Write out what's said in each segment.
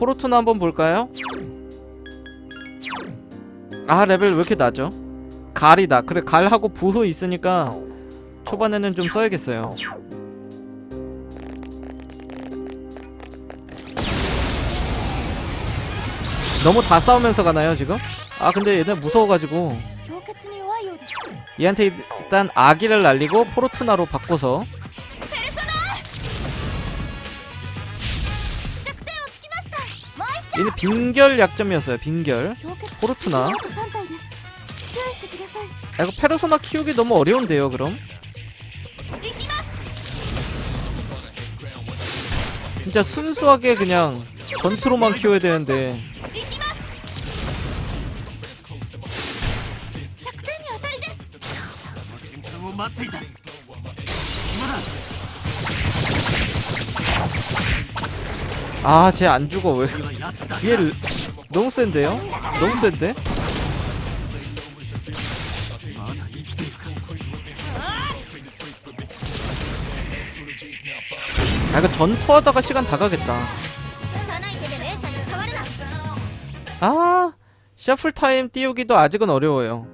포르투나 한번 볼까요? 아 레벨 왜 이렇게 낮죠? 갈이다 그래 갈하고 부흐 있으니까 초반에는 좀 써야겠어요 너무 다 싸우면서 가나요 지금? 아 근데 얘네 무서워가지고 얘한테 일단 아기를 날리고 포르투나로 바꿔서 얘는 빙결 약점이었어요 빙결. 호르투나. 아, 이거 페르소나 키우기 너무 어려운데요 그럼? 진짜 순수하게 그냥 전투로만 키워야 되는데. 아, 쟤 안 죽어. 왜? 얘 너무 센데요? 너무 센데? 아, 이거 전투하다가 시간 다 가겠다. 아, 셔플 타임 띄우기도 아직은 어려워요.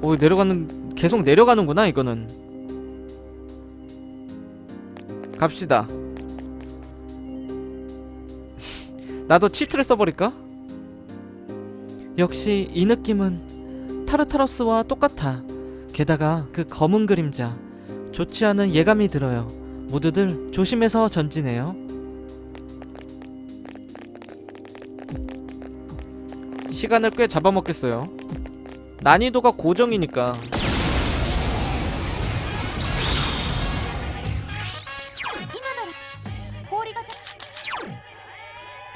오, 내려가는 계속 내려가는구나 이거는. 갑시다 나도 치트를 써버릴까? 역시 이 느낌은 타르타로스와 똑같아 게다가 그 검은 그림자 좋지 않은 예감이 들어요 모두들 조심해서 전진해요 시간을 꽤 잡아먹겠어요. 난이도가 고정이니까.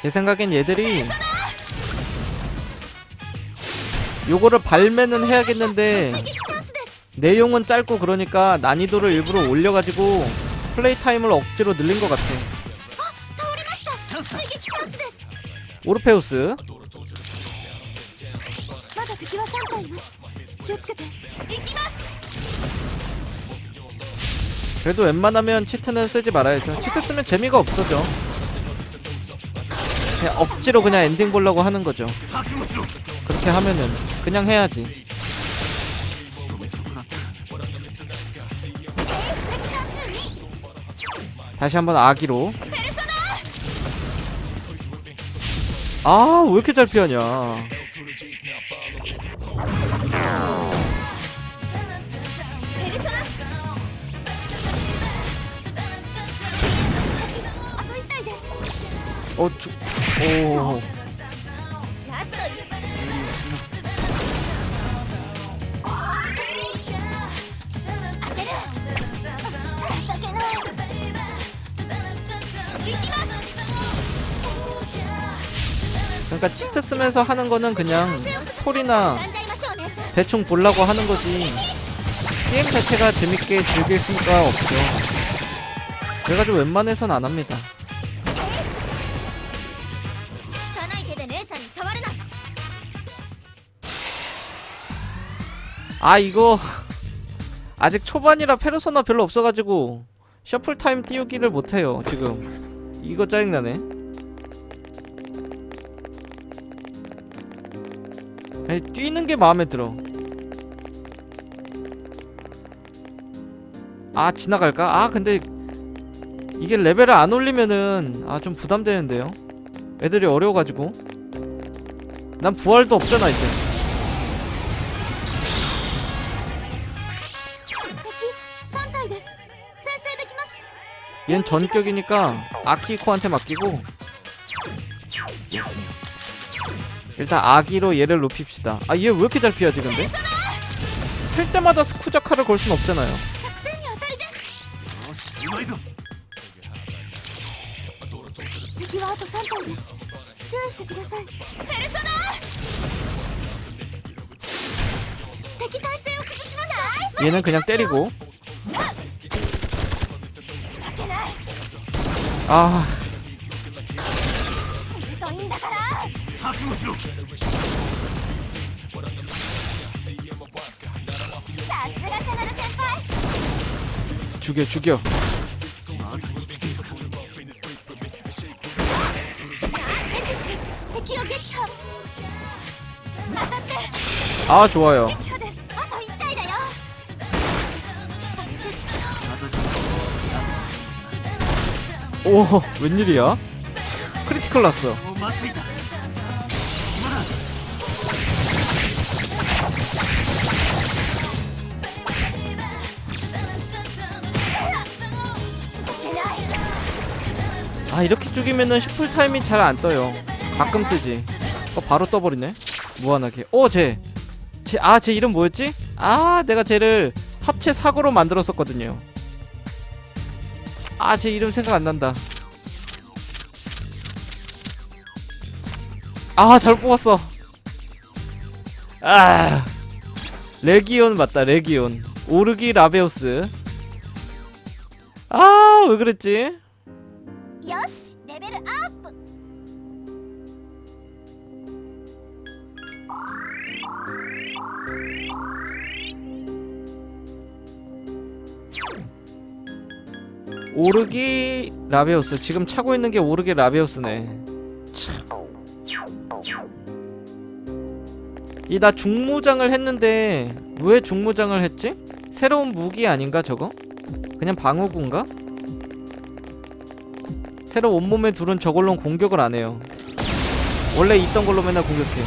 제 생각엔 얘들이 요거를 발매는 해야겠는데 내용은 짧고 그러니까 난이도를 일부러 올려가지고 플레이 타임을 억지로 늘린 것 같아. 오르페우스. 그래도 웬만하면 치트는 쓰지 말아야죠. 치트 쓰면 재미가 없어져. 그냥 억지로 그냥 엔딩 보려고 하는 거죠. 그렇게 하면은 그냥 해야지. 다시 한번 아기로. 아 왜 이렇게 잘 피하냐. 어 죽... 오. 그러니까 치트 쓰면서 하는 거는 그냥 스토리나 대충 보려고 하는 거지 게임 자체가 재밌게 즐길 수가 없죠 그래가지고 웬만해선 안 합니다 아, 이거. 아직 초반이라 페르소나 별로 없어가지고 셔플 타임 띄우기를 못해요, 지금. 이거 짜증나네. 아니, 뛰는 게 마음에 들어. 아, 지나갈까? 아, 근데 이게 레벨을 안 올리면은 아, 좀 부담되는데요. 애들이 어려워가지고. 난 부활도 없잖아, 이제. 얘는 전격이니까 아키코한테 맡기고. 일단 아기로 얘를 높입시다. 아 얘 왜 이렇게 잘 피하지 근데? 할 때마다 스쿠자카를 걸 순 없잖아요. 얘는 그냥 때리고. 아. 죽여 죽여. 아 좋아요. 오 웬일이야? 크리티컬 났어 아 이렇게 죽이면은 10풀 타임이 잘 안 떠요 가끔 뜨지 어 바로 떠버리네 무한하게 오, 쟤. 쟤, 아, 쟤 이름 뭐였지? 아 내가 쟤를 합체 사고로 만들었었거든요 아쟤 이름 생각 안 난다. 아 잘 뽑았어. 아. 레기온 맞다 레기온. 오르기 라베오스. 아 왜 그랬지? 오르기 라베우스 지금 차고 있는 게 오르기 라베우스네 이 나 중무장을 했는데 왜 중무장을 했지? 새로운 무기 아닌가 저거? 그냥 방어구인가? 새로 온몸에 두른 저걸로 공격을 안 해요 원래 있던 걸로 맨날 공격해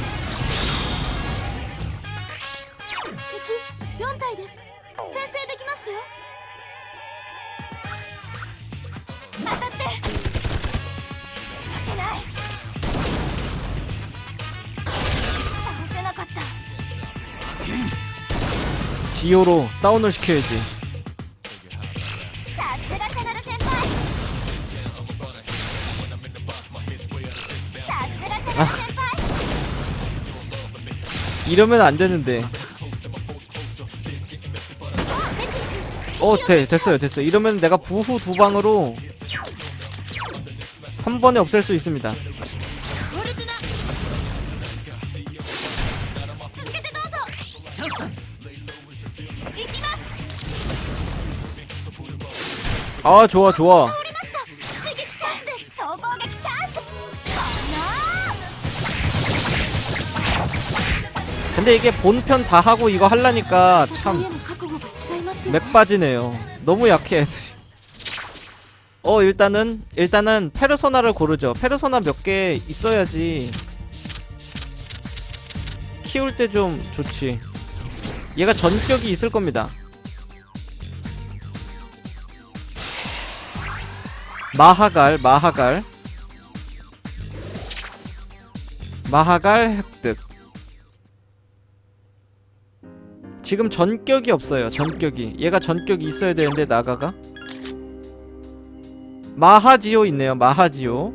기호로 다운을 시켜야지 아. 이러면 안 되는데 어, 돼, 됐어요, 됐어요. 이러면 내가 부후 두 방으로 한 번에 없앨 수 있습니다. 아 좋아 좋아. 근데 이게 본편 다 하고 이거 하려니까 참 맥 빠지네요. 너무 약해 애들이. 어 일단은 일단은 페르소나를 고르죠. 페르소나 몇 개 있어야지 키울 때 좀 좋지. 얘가 전격이 있을 겁니다. 마하갈, 마하갈. 마하갈 획득. 지금 전격이 없어요. 전격이. 얘가 전격이 있어야 되는데 나가가. 마하지오 있네요. 마하지오.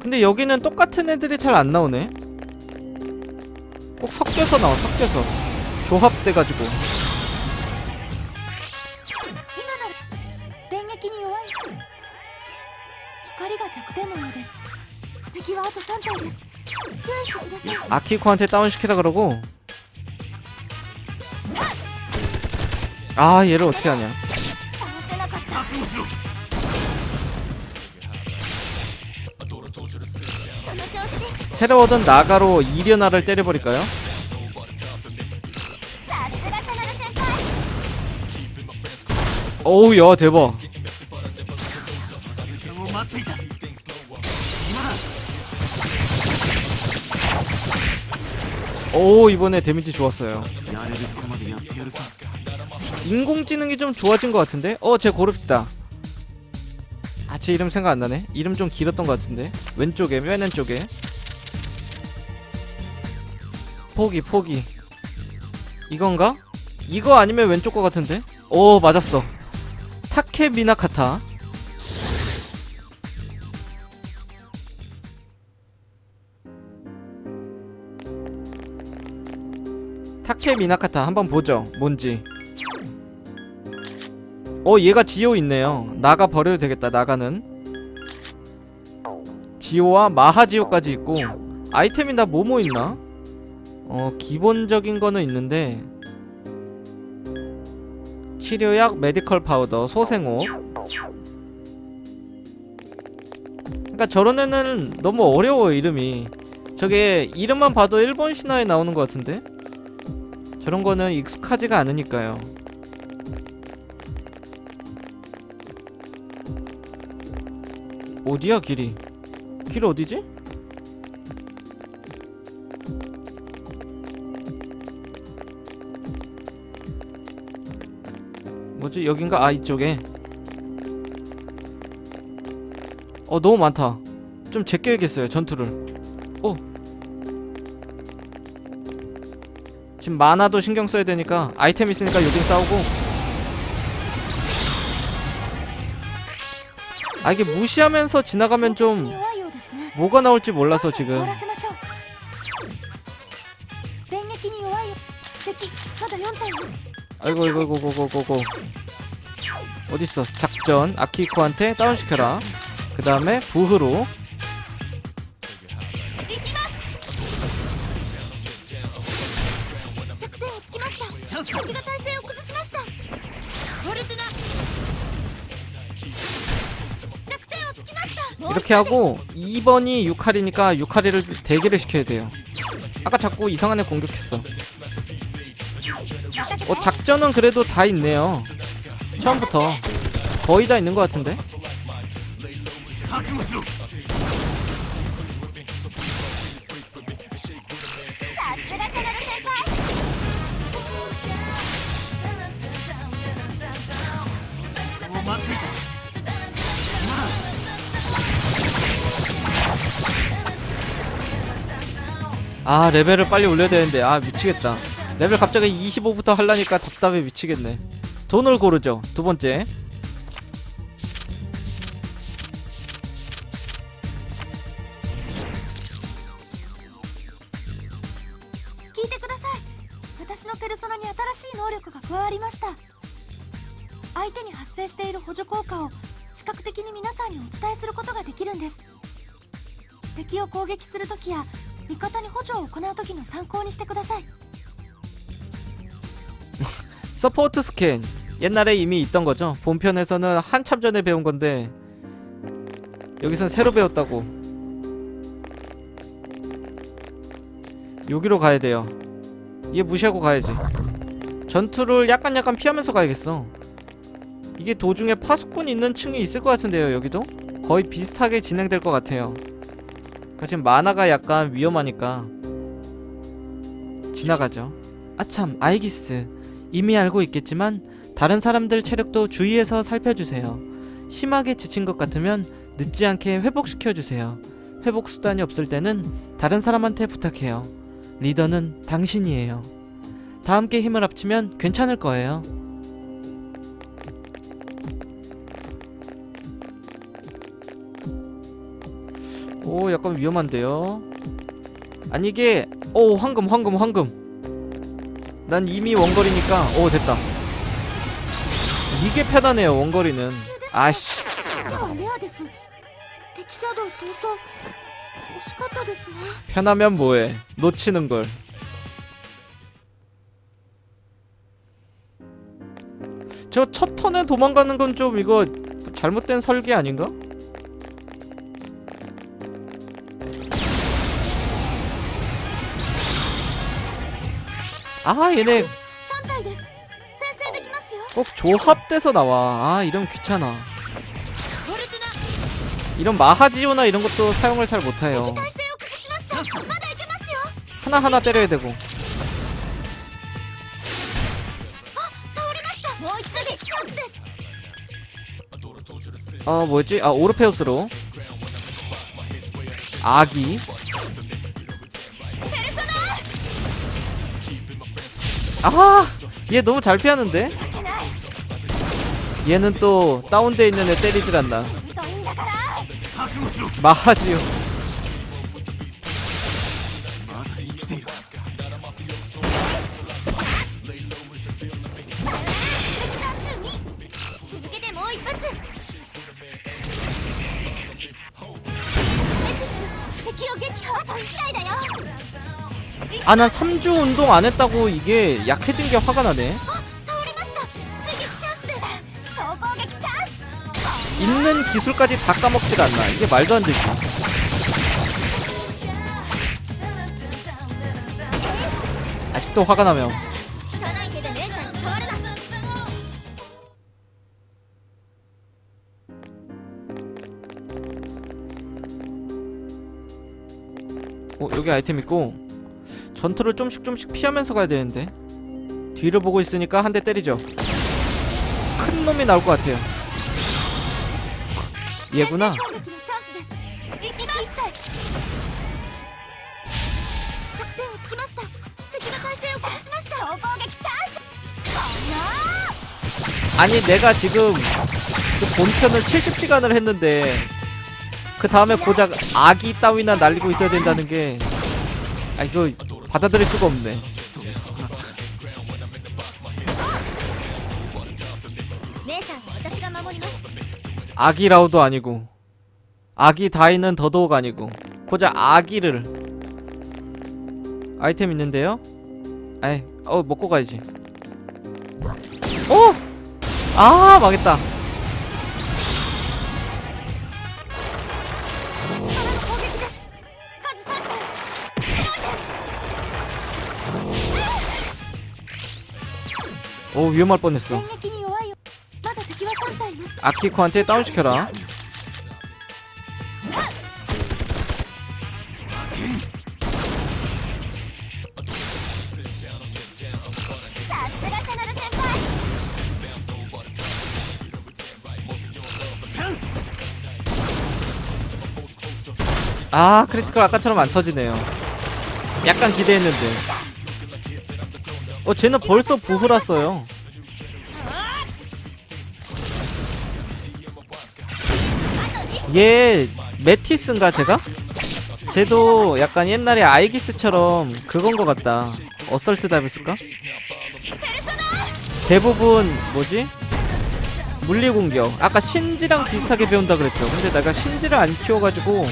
근데 여기는 똑같은 애들이 잘 안 나오네. 꼭 섞여서 나와. 섞여서. 조합돼 가지고. 敵はあと3体です注意してください 아키코한테 다운시키라 그러고. 아, 얘를 어떻게 하냐. 倒せなかった覚悟しろその調子です 새로 얻은 나가로 이련아를 때려버릴까요? さすがセナル先輩 어우, 야, 대박. 오 이번에 데미지 좋았어요. 인공지능이 좀 좋아진 것 같은데? 어제 고릅시다. 아 제 이름 생각 안 나네. 이름 좀 길었던 것 같은데. 왼쪽에 맨 왼쪽에. 포기 포기. 이건가? 이거 아니면 왼쪽 것 같은데? 오 맞았어. 타케미나카타. 타케 미나카타 한번 보죠. 뭔지. 어 얘가 지오 있네요 나가 버려도 되겠다 나가는 지오와 마하지오까지 있고 아이템이 나 뭐뭐 있나? 어 기본적인 거는 있는데 치료약 메디컬 파우더 소생옥 그러니까 저런 애는 너무 어려워요 이름이 저게 이름만 봐도 일본 신화에 나오는 것 같은데 저런 거는 익숙하지가 않으니까요. 어디야 길이? 길 어디지? 뭐지? 여긴가? 아 이쪽에. 어 너무 많다. 좀 제껴야겠어요 전투를 지금 만화도 신경 써야 되니까 아이템 있으니까 여긴 싸우고. 아 이게 무시하면서 지나가면 좀 뭐가 나올지 몰라서 지금. 아이고 이고 이고 이고 이고. 어딨어? 작전 아키코한테 다운시켜라. 그 다음에 부흐로. 이렇게 하고 2번이 6할이니까 6할이를 대기를 시켜야 돼요. 아까 자꾸 이상한 애 공격했어. 어 작전은 그래도 다 있네요. 처음부터. 거의 다 있는 것 같은데 아 레벨을 빨리 올려야 되는데. 아 미치겠다. 레벨 갑자기 25부터 하려니까 답답해 미치겠네. 돈을 고르죠 두 번째 포트 스캔. 옛날에 이미 있던 거죠? 본편에서는 한참 전에 배운 건데 여기선 새로 배웠다고. 여기로 가야 돼요. 얘 무시하고 가야지. 전투를 약간 약간 피하면서 가야겠어. 이게 도중에 파수꾼 있는 층이 있을 것 같은데요 여기도? 거의 비슷하게 진행될 것 같아요. 그러니까 지금 만화가 약간 위험하니까. 지나가죠. 아참 아이기스 이미 알고 있겠지만 다른 사람들 체력도 주의해서 살펴주세요. 심하게 지친 것 같으면 늦지 않게 회복시켜주세요. 회복 수단이 없을 때는 다른 사람한테 부탁해요. 리더는 당신이에요. 다 함께 힘을 합치면 괜찮을 거예요. 오, 약간 위험한데요. 아니 이게 오 황금 황금 황금 난 이미 원거리니까 오 됐다. 이게 편하네요 원거리는. 아씨. 편하면 뭐해? 놓치는걸. 저 첫 턴에 도망가는 건 좀 이거 잘못된 설계 아닌가? 아 얘네. 꼭 조합돼서 나와. 아 이런 귀찮아. 이런 마하지오나 이런 것도 사용을 잘 못해요. 하나하나 때려야 되고. 아 뭐였지? 아 오르페우스로. 아기. 아! 얘 너무 잘 피하는데? 얘는 또 다운돼 있는 애 때리질 않나 마하지요 아 난 3주 운동 안 했다고 이게 약해진 게 화가 나네. 있는 기술까지 다 까먹지가 않나. 이게 말도 안 되지. 아직도 화가 나며. 어 여기 아이템 있고. 전투를 좀씩 좀씩 피하면서 가야 되는데. 뒤를 보고 있으니까 한 대 때리죠. 큰 놈이 나올 것 같아요. 얘구나. 아니 내가 지금 그 본편을 70시간을 했는데 그 다음에 고작 아기 따위나 날리고 있어야 된다는 게 아 이거 받아들일 수가 없네. 아기 라우도 아니고 아기 다이는 더더욱 아니고 고작 아기를 아이템 있는데요? 에이 어 먹고 가야지. 오! 아 망했다. 오 위험할 뻔했어. 아키코한테 다운시켜라. 아 크리티컬 아까처럼 안 터지네요. 약간 기대했는데. 어 쟤는 벌써 부후랐어요 얘 메티스인가 제가? 쟤도 약간 옛날에 아이기스처럼 그건 것 같다 어설트 다이브스까? 대부분 뭐지? 물리 공격 아까 신지랑 비슷하게 배운다 그랬죠 근데 내가 신지를 안 키워가지고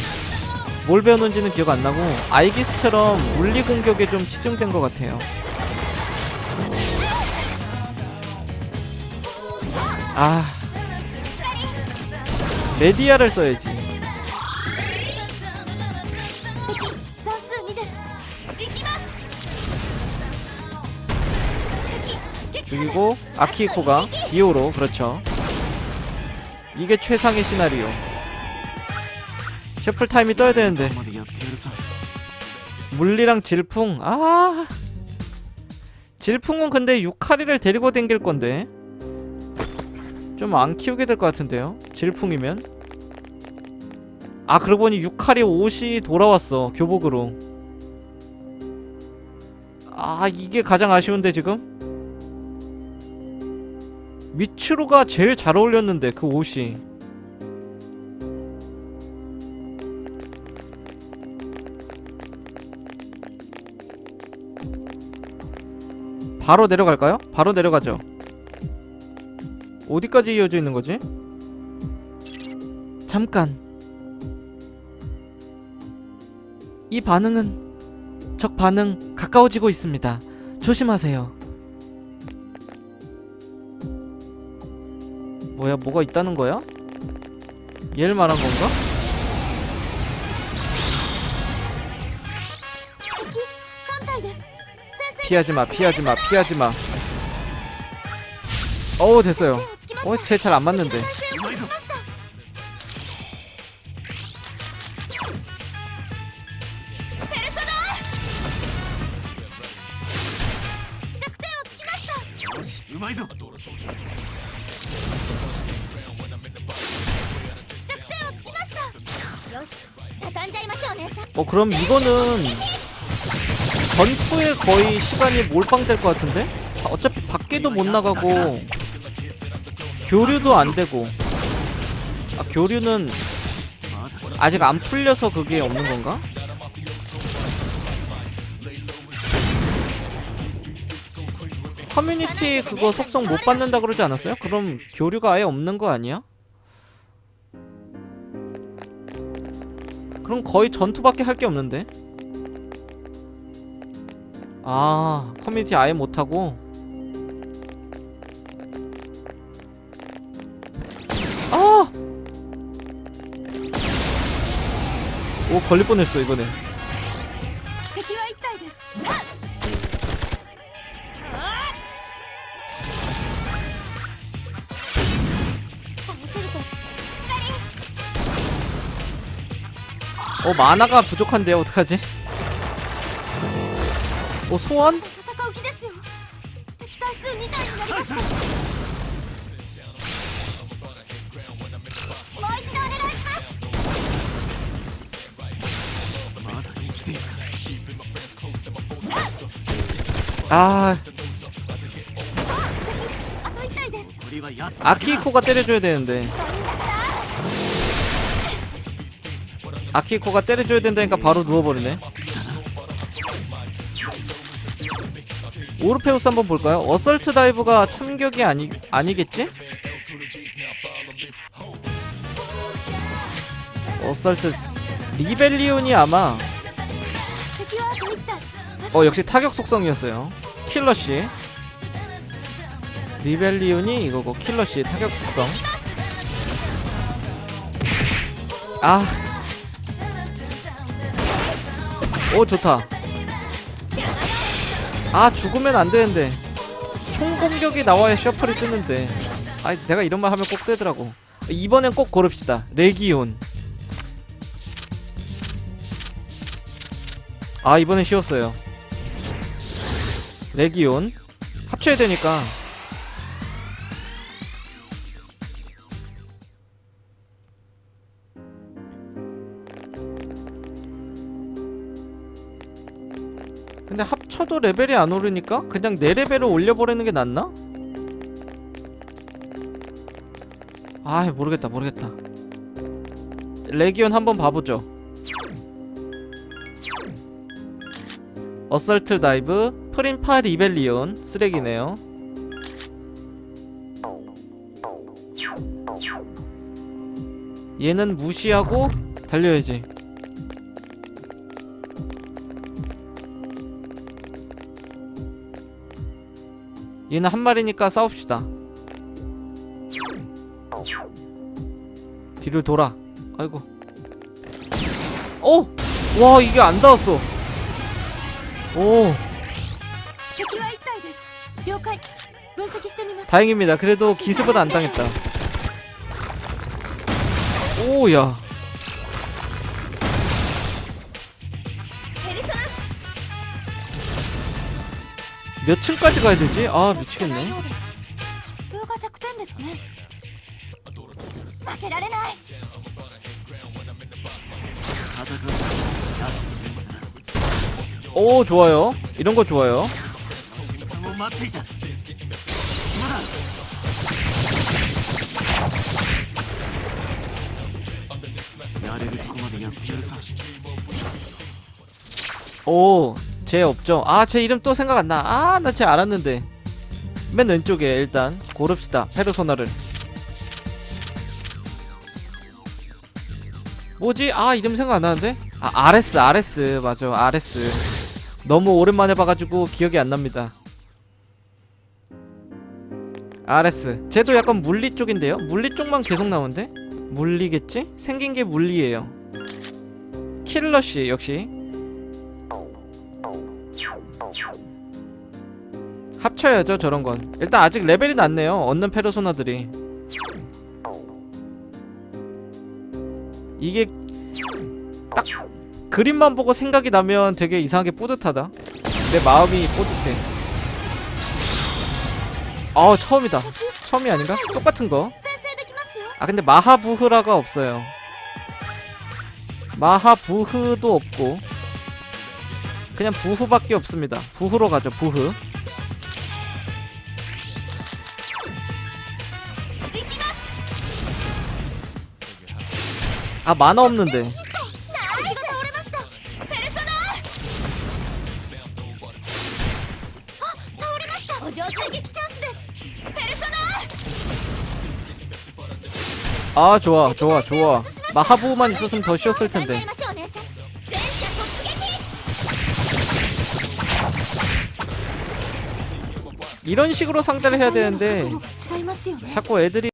뭘 배웠는지는 기억 안 나고 아이기스처럼 물리 공격에 좀 치중된 것 같아요. 아. 메디아를 써야지. 죽이고 아키코가 지오로 그렇죠. 이게 최상의 시나리오. 셔플 타임이 떠야 되는데. 물리랑 질풍. 아. 질풍은 근데 유카리를 데리고 댕길 건데. 좀 안 키우게 될 것 같은데요? 질풍이면? 아 그러고 보니 유카리 옷이 돌아왔어 교복으로. 아 이게 가장 아쉬운데 지금? 미츠루가 제일 잘 어울렸는데 그 옷이. 바로 내려갈까요? 바로 내려가죠. 어디까지 이어져 있는 거지? 잠깐 이 반응은 적 반응 가까워지고 있습니다 조심하세요 뭐야 뭐가 있다는 거야? 얘를 말한 건가? 피하지마 피하지마 피하지마 어우 됐어요 어, 쟤 잘 안 맞는데. 어 그럼 이거는 전투에 거의 시간이 몰빵될 것 같은데? 어차피 밖에도 못 나가고 교류도 안 되고 아 교류는 아직 안 풀려서 그게 없는 건가? 커뮤니티 그거 속성 못 받는다 그러지 않았어요? 그럼 교류가 아예 없는 거 아니야? 그럼 거의 전투밖에 할 게 없는데? 아 커뮤니티 아예 못하고 오 걸릴 뻔했어 이번에 어 만화가 부족한데 어떡하지? 어 소원? 아 아키코가 때려줘야 되는데 아키코가 때려줘야 된다니까 바로 누워버리네 오르페우스 한번 볼까요? 어설트 다이브가 참격이 아니, 아니겠지? 어설트 리벨리온이 아마 어 역시 타격 속성이었어요. 킬러씨. 리벨리온이 이거고 킬러씨 타격 속성. 아. 오 좋다. 아 죽으면 안 되는데. 총 공격이 나와야 셔플이 뜨는데. 아 내가 이런 말 하면 꼭 뜨더라고. 이번엔 꼭 고릅시다. 레기온. 아 이번엔 쉬웠어요 레기온 합쳐야 되니까. 근데 합쳐도 레벨이 안 오르니까 그냥 내 레벨을 올려버리는 게 낫나? 아 모르겠다 모르겠다. 레기온 한번 봐보죠. 어설트 다이브 프린파 리벨리온 쓰레기네요. 얘는 무시하고 달려야지. 얘는 한 마리니까 싸웁시다. 뒤를 돌아. 아이고. 오! 와 이게 안 닿았어. 오 敵は1体です了解分析してみます 다행입니다 그래도 기습은 안 당했다 오야 ペルソナ 몇 층까지 가야 되지? 아 미치겠네 ないようで疾風が弱点ですね負けられない戦う奴の目までな 오 좋아요 이런 거 좋아요 瞬間を 待っていた今だ やれるとこまでやってやるさ 오, 쟤 없죠. 아, 쟤 이름 또 생각 안 나. 아, 나 쟤 알았는데. 맨 왼쪽에 일단 고릅시다. 페르소나를. 뭐지? 아, 이름 생각 안 나는데? 아, 아레스, 아레스. 맞아, 아레스. 너무 오랜만에 봐가지고 기억이 안 납니다. 아레스. 쟤도 약간 물리 쪽인데요? 물리 쪽만 계속 나오는데? 물리겠지? 생긴 게 물리예요. 킬러씨, 역시. 합쳐야죠 저런 건 일단 아직 레벨이 낮네요 얻는 페르소나들이 이게 딱 그림만 보고 생각이 나면 되게 이상하게 뿌듯하다 내 마음이 뿌듯해 어 처음이다. 처음이 아닌가? 똑같은 거 아 근데 마하부흐라가 없어요. 마하부흐도 없고. 그냥 부흐밖에 없습니다. 부흐로 가죠 부흐. 아 만화 없는데. 아 좋아 좋아 좋아 마하부만 있었으면 더 쉬웠을 텐데 이런 식으로 상대를 해야 되는데 자꾸 애들이